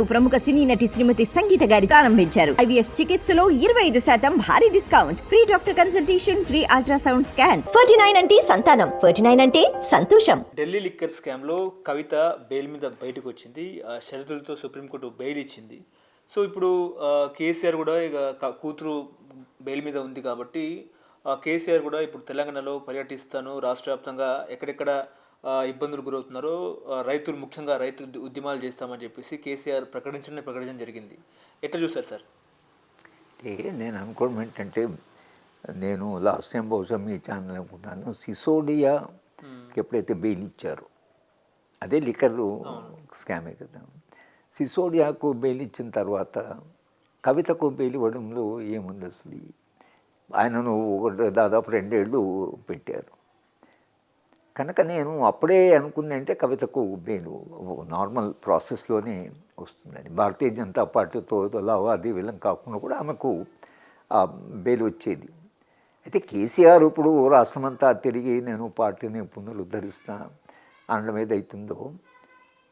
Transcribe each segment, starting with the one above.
ప్రముఖ సినీ నటి శ్రీమతి సంగీత గారి ప్రారంభించారు. ఐవీఎఫ్ చికిత్సలో ఇరవై ఐదు శాతం భారీ discount. Free doctor consultation free ultrasound scan. Forty nine అంటే సంతానం. ఫర్టీ నైన్ అంటే సంతోషం. ఢిల్లీ లిక్కర్ స్కామ్లో కవిత బెయిల్ మీద బయటకు వచ్చింది షరతులతో సుప్రీంకోర్టు బెయిల్ ఇచ్చింది. సో ఇప్పుడు కేసీఆర్ కూడా ఇక కూతురు బెయిల్ మీద ఉంది కాబట్టి కేసీఆర్ కూడా ఇప్పుడు తెలంగాణలో పర్యటిస్తాను. రాష్ట్ర వ్యాప్తంగా ఎక్కడెక్కడ ఇబ్బందులు గురవుతున్నారో. రైతులు ముఖ్యంగా రైతు ఉద్య- ఉద్యమాలు చేస్తామని చెప్పేసి కేసీఆర్ ప్రకటించడం ప్రకటించడం జరిగింది. ఎట్లా చూస్తారు సార్? నేను అనుకోవడం ఏంటంటే నేను లాస్ట్ టైం బహుశా మీ ఛానల్ అనుకుంటాను సిసోడియాకి ఎప్పుడైతే బెయిల్ ఇచ్చారో అదే లిక్కర్ స్కామే కదా. సిసోడియాకు బెయిల్ ఇచ్చిన తర్వాత కవితకు బెయిల్ ఇవ్వడంలో ఏముంది అసలు? ఆయనను ఒక దాదాపు రెండేళ్ళు పెట్టారు. కనుక నేను అప్పుడే అనుకుందంటే కవితకు నేను నార్మల్ ప్రాసెస్లోనే వస్తుందని భారతీయ జనతా పార్టీతో లావాదేవీలం కాకుండా కూడా ఆమెకు ఆ బెయిల్ వచ్చేది. అయితే కేసీఆర్ ఇప్పుడు రాష్ట్రమంతా తిరిగి నేను పార్టీని పునరుద్ధరిస్తా అనడం ఏదైతుందో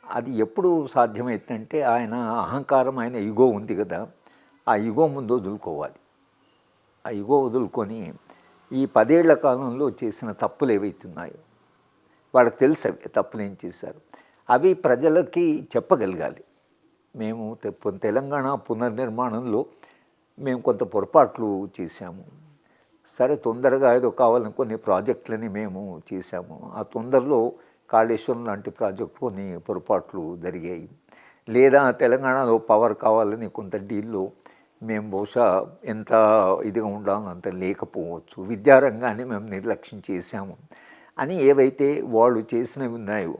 అది ఎప్పుడు సాధ్యమవుతుందంటే ఆయన అహంకారం ఆయన ఇగో ఉంది కదా ఆ ఇగో ముందు వదులుకోవాలి. ఆ ఇగో వదులుకొని ఈ పదేళ్ళ కాలంలో చేసిన తప్పులు ఏవైతున్నాయో వాళ్ళకి తెలుసు అవి తప్పులు ఏం చేశారు అవి ప్రజలకి చెప్పగలగాలి. మేము తెలంగాణ పునర్నిర్మాణంలో మేము కొంత పొరపాట్లు చేశాము. సరే తొందరగా ఏదో కావాలని కొన్ని ప్రాజెక్టులని మేము చేశాము. ఆ తొందరలో కాళేశ్వరం లాంటి ప్రాజెక్టు కొన్ని పొరపాట్లు జరిగాయి. లేదా తెలంగాణలో పవర్ కావాలని కొంత డీల్లో మేము బహుశా ఎంత ఇదిగా ఉండాలో అంత లేకపోవచ్చు. విద్యారంగాన్ని మేము నిర్లక్ష్యం చేశాము. అని ఏవైతే వాళ్ళు చేసినవి ఉన్నాయో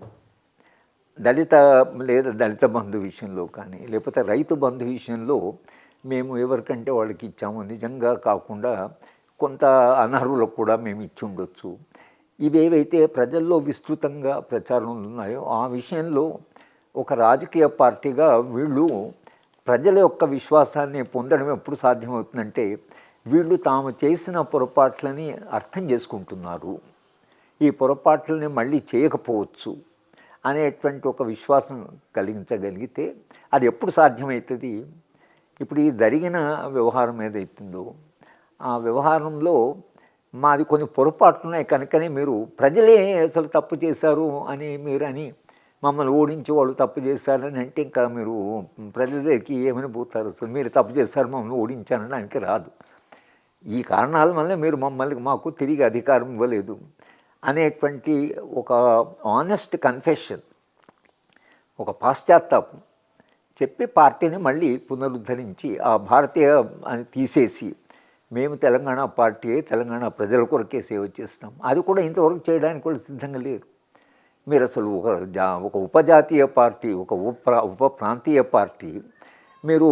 దళిత లేదా దళిత బంధు విషయంలో కానీ లేకపోతే రైతు బంధు విషయంలో మేము ఎవరికంటే వాళ్ళకి ఇచ్చాము నిజంగా కాకుండా కొంత అనర్హులకు కూడా మేము ఇచ్చి ఉండొచ్చు. ఇవేవైతే ప్రజల్లో విస్తృతంగా ప్రచారంలో ఉన్నాయో ఆ విషయంలో ఒక రాజకీయ పార్టీగా వీళ్ళు ప్రజల యొక్క విశ్వాసాన్ని పొందడం ఎప్పుడు సాధ్యమవుతుందంటే వీళ్ళు తాము చేసిన పొరపాట్లని అర్థం చేసుకుంటున్నారు. ఈ పొరపాట్లని మళ్ళీ చేయకపోవచ్చు అనేటువంటి ఒక విశ్వాసం కలిగించగలిగితే అది ఎప్పుడు సాధ్యమవుతుంది? ఇప్పుడు ఈ జరిగిన వ్యవహారం ఏదైతుందో ఆ వ్యవహారంలో మాది కొన్ని పొరపాట్లు ఉన్నాయి కనుకనే మీరు ప్రజలే అసలు తప్పు చేశారు అని మీరు అని మమ్మల్ని ఓడించి వాళ్ళు తప్పు చేశారని అంటే ఇంకా మీరు ప్రజల దగ్గరికి ఏమని పోతారు? అసలు మీరు తప్పు చేశారు మమ్మల్ని ఓడించారనడానికి రాదు. ఈ కారణాల వల్ల మీరు మమ్మల్ని మాకు తిరిగి అధికారం ఇవ్వలేదు. అనేటువంటి ఒక ఆనెస్ట్ కన్ఫెషన్ ఒక పాశ్చాత్తాపం చెప్పి పార్టీని మళ్ళీ పునరుద్ధరించి ఆ భారతీయ అని తీసేసి మేము తెలంగాణ పార్టీ తెలంగాణ ప్రజల కొరకే సేవ చేస్తాం అది కూడా ఇంతవరకు చేయడానికి కూడా సిద్ధంగా లేరు. మీరు అసలు ఒక జా ఒక ఉపజాతీయ పార్టీ ఒక ఉప ఉప ప్రాంతీయ పార్టీ మీరు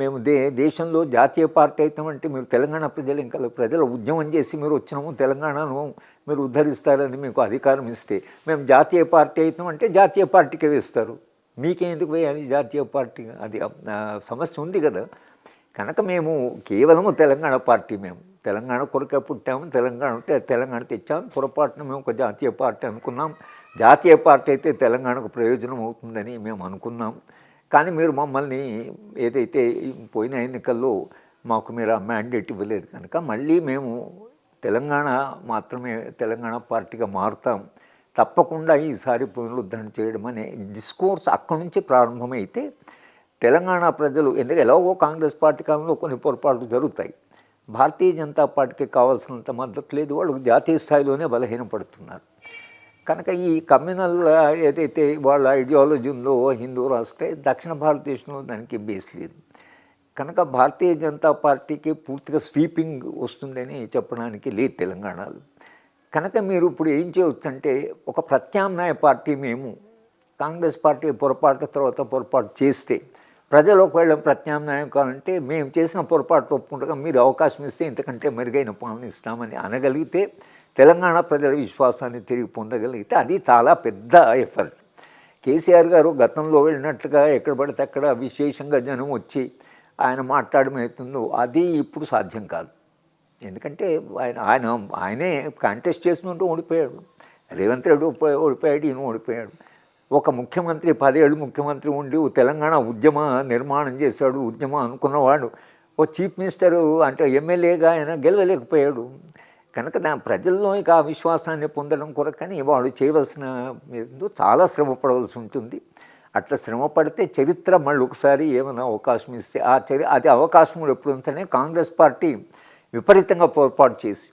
మేము దే దేశంలో జాతీయ పార్టీ అవుతామంటే మీరు తెలంగాణ ప్రజలు ఇంకా ప్రజల ఉద్యమం చేసి మీరు వచ్చినాము తెలంగాణను మీరు ఉద్ధరిస్తారని మీకు అధికారం ఇస్తే మేము జాతీయ పార్టీ అవుతామంటే జాతీయ పార్టీకే వేస్తారు. మీకేందుకు వేయాలి జాతీయ పార్టీ? అది సమస్య ఉంది కదా. కనుక మేము కేవలము తెలంగాణ పార్టీ మేము. తెలంగాణ కొరకే పుట్టాము తెలంగాణ ఉంటే తెలంగాణ తెచ్చాము పొరపాటున మేము ఒక జాతీయ పార్టీ అనుకున్నాం. జాతీయ పార్టీ అయితే తెలంగాణకు ప్రయోజనం అవుతుందని మేము అనుకున్నాం. కానీ మీరు మమ్మల్ని ఏదైతే పోయిన ఎన్నికల్లో మాకు మీరు ఆ మ్యాండేట్ ఇవ్వలేదు కనుక మళ్ళీ మేము తెలంగాణ మాత్రమే తెలంగాణ పార్టీగా మారుతాం. తప్పకుండా ఈసారి పునరుద్ధరణ చేయడం అనే డిస్కోర్స్ అక్కడి నుంచి ప్రారంభమైతే తెలంగాణ ప్రజలు ఎందుకు ఎలాగో కాంగ్రెస్ పార్టీ కాలంలో కొన్ని పొరపాట్లు జరుగుతాయి. భారతీయ జనతా పార్టీకి కావాల్సినంత మద్దతు లేదు. వాళ్ళు జాతీయ స్థాయిలోనే బలహీనపడుతున్నారు. కనుక ఈ కమ్యూనల్ ఏదైతే వాళ్ళ ఐడియాలజీ ఉందో హిందూ రాష్ట్రే దక్షిణ భారతదేశంలో దానికి బేస్ లేదు. కనుక భారతీయ జనతా పార్టీకి పూర్తిగా స్వీపింగ్ వస్తుందని చెప్పడానికి లేదు తెలంగాణలో. కనుక మీరు ఇప్పుడు ఏం చేయవచ్చు అంటే ఒక ప్రత్యామ్నాయ పార్టీ మేము కాంగ్రెస్ పార్టీ పొరపాటు తర్వాత పొరపాటు చేస్తే ప్రజలు ఒకవేళ ప్రత్యామ్నాయం కావాలంటే మేము చేసిన పొరపాటు ఒప్పుకుంటగా మీరు అవకాశం ఇస్తే ఇంతకంటే మెరుగైన పనులు ఇస్తామని అనగలిగితే తెలంగాణ ప్రజల విశ్వాసాన్ని తిరిగి పొందగలిగితే అది చాలా పెద్ద ఎఫర్ట్ కేసీఆర్ గారు గతంలో వెళ్ళినట్టుగా ఎక్కడ పడితే అక్కడ విశేషంగా జనం వచ్చి ఆయన మాట్లాడడం అవుతుందో అది ఇప్పుడు సాధ్యం కాదు. ఎందుకంటే ఆయన ఆయన ఆయనే కాంటెస్ట్ చేసుకుంటూ ఓడిపోయాడు. రేవంత్ రెడ్డి ఓడిపోయాడు ఈయన ఓడిపోయాడు. ఒక ముఖ్యమంత్రి పదేళ్ళు ముఖ్యమంత్రి ఉండి ఓ తెలంగాణ ఉద్యమ నిర్మాణం చేశాడు ఉద్యమం అనుకున్నవాడు. ఓ చీఫ్ మినిస్టరు అంటే ఎమ్మెల్యేగా ఆయన గెలవలేకపోయాడు. కనుక దాని ప్రజల్లో ఇక ఆ విశ్వాసాన్ని పొందడం కొరకని వాడు చేయవలసిన చాలా శ్రమ పడవలసి ఉంటుంది. అట్లా శ్రమ పడితే చరిత్ర మళ్ళీ ఒకసారి ఏమైనా అవకాశం ఇస్తే ఆ చరి అది అవకాశం కూడా ఎప్పుడు ఉంటేనే కాంగ్రెస్ పార్టీ విపరీతంగా పొరపాటు చేసి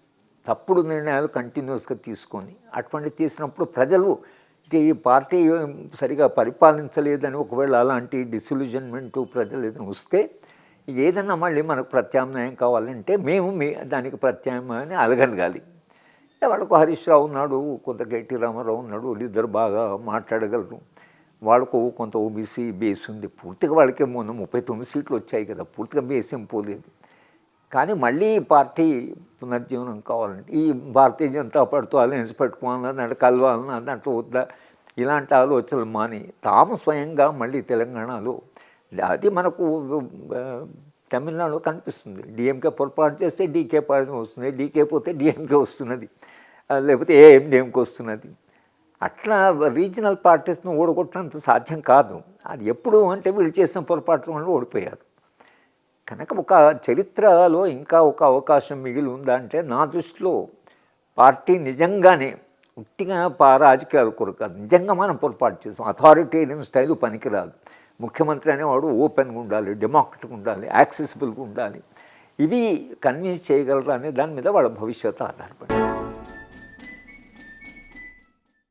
తప్పుడు నిర్ణయాలు కంటిన్యూస్గా తీసుకొని అటువంటి తీసినప్పుడు ప్రజలు ఈ పార్టీ సరిగా పరిపాలించలేదని ఒకవేళ అలాంటి డిసిల్యూజన్మెంట్ ప్రజలు ఏదైనా వస్తే ఏదన్నా మళ్ళీ మనకు ప్రత్యామ్నాయం కావాలంటే మేము మీ దానికి ప్రత్యామ్నాయాన్ని అలగలగాలి. వాళ్ళకు హరీష్ రావు ఉన్నాడు కొంత కేటీ రామారావు ఉన్నాడు వీళ్ళిద్దరు బాగా మాట్లాడగలరు. వాళ్ళకు కొంత ఓబీసీ బేస్ ఉంది. పూర్తిగా వాళ్ళకి మొన్న ముప్పై తొమ్మిది సీట్లు వచ్చాయి కదా పూర్తిగా బేస్ ఏం పోలేదు. కానీ మళ్ళీ పార్టీ పునర్జీవనం కావాలంటే ఈ భారతీయ జనతా పార్టీతో అలయన్స్ పెట్టుకోవాలన్నా కలవాలన్నా దాంట్లో వద్దా? ఇలాంటి ఆలోచనలు మాని తాము స్వయంగా మళ్ళీ తెలంగాణలో అది మనకు తమిళనాడులో కనిపిస్తుంది. డిఎంకే పొరపాటు చేస్తే డీకే పార్టీ వస్తుంది డీకే పోతే డిఎంకే వస్తున్నది లేకపోతే ఏఎండిఎంకే వస్తున్నది. అట్లా రీజనల్ పార్టీస్ను అంత సాధ్యం కాదు. అది ఎప్పుడు అంటే వీళ్ళు చేసిన పొరపాట్ల వల్ల ఓడిపోయారు. కనుక ఒక చరిత్రలో ఇంకా ఒక అవకాశం మిగిలి ఉందంటే నా దృష్టిలో పార్టీ నిజంగానే ఉట్టిగా పా రాజకీయాల కొరకు నిజంగా మనం పొరపాటు చేసాం. అథారిటేరియన్ స్టైల్ పనికిరాదు. ముఖ్యమంత్రి అనేవాడు ఓపెన్గా ఉండాలి డెమోక్రటిక్ ఉండాలి యాక్సెసిబుల్గా ఉండాలి. ఇవి కన్విన్స్ చేయగలరా అనే దాని మీద వాళ్ళ భవిష్యత్తు ఆధారపడి